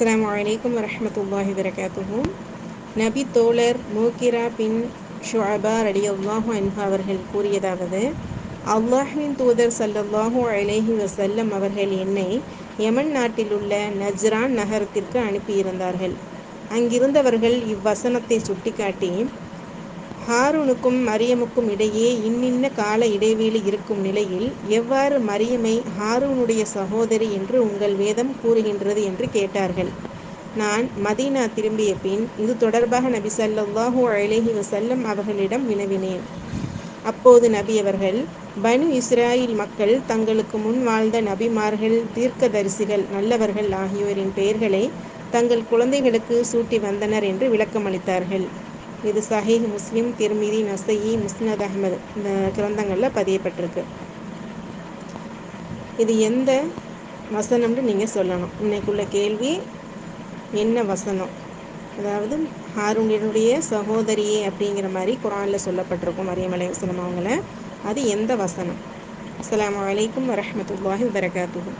அஸ்லாம் வலைக்கம் வரமத்துல்லாஹி வரகாத்துஹு நபி தோழர் மூக்கிரா பின் ஷுஅபா ரலியல்லாஹு அன்ஹு அவர்கள் கூறியதாவது அல்லாஹின் தூதர் ஸல்லல்லாஹு அலேஹி வசல்லம் அவர்கள் என்னை யமன் நாட்டில் உள்ள நஜ்ரான் நகரத்திற்கு அனுப்பியிருந்தார்கள். அங்கிருந்தவர்கள் இவ்வசனத்தை சுட்டிக்காட்டி ஹாரூனுக்கும் மரியமுக்கும் இடையே இன்னின்ன கால இடைவெளி இருக்கும் நிலையில் எவ்வாறு மரியமை ஹாரூனுடைய சகோதரி என்று உங்கள் வேதம் கூறுகின்றது என்று கேட்டார்கள். நான் மதீனா திரும்பிய பின் இது தொடர்பாக நபி சல்லாஹூ அழகி வசல்லம் அவர்களிடம் வினவினேன். அப்போது நபி அவர்கள் பனு இஸ்ராயில் மக்கள் தங்களுக்கு முன் வாழ்ந்த நபிமார்கள் தீர்க்கதரிசிகள் நல்லவர்கள் ஆகியோரின் பெயர்களை தங்கள் குழந்தைகளுக்கு சூட்டி வந்தனர் என்று விளக்கமளித்தார்கள். இது சஹீஹ் முஸ்லிம் திருமிதி நசையி முஸ்னத் அஹமது இந்த கிரந்தங்களில் பதியப்பட்டிருக்கு. இது எந்த வசனம்னு நீங்கள் சொல்லணும். இன்னைக்குள்ள கேள்வி என்ன வசனம்? அதாவது ஹாரூனினுடைய சகோதரியே அப்படிங்கிற மாதிரி குரானில் சொல்லப்பட்டிருக்கும் மரியம் அலைவசனம் அவங்கள. அது எந்த வசனம்? அஸ்ஸலாமு அலைக்கும் வரஹ்மத்துல்லாஹி வரகாத்துஹு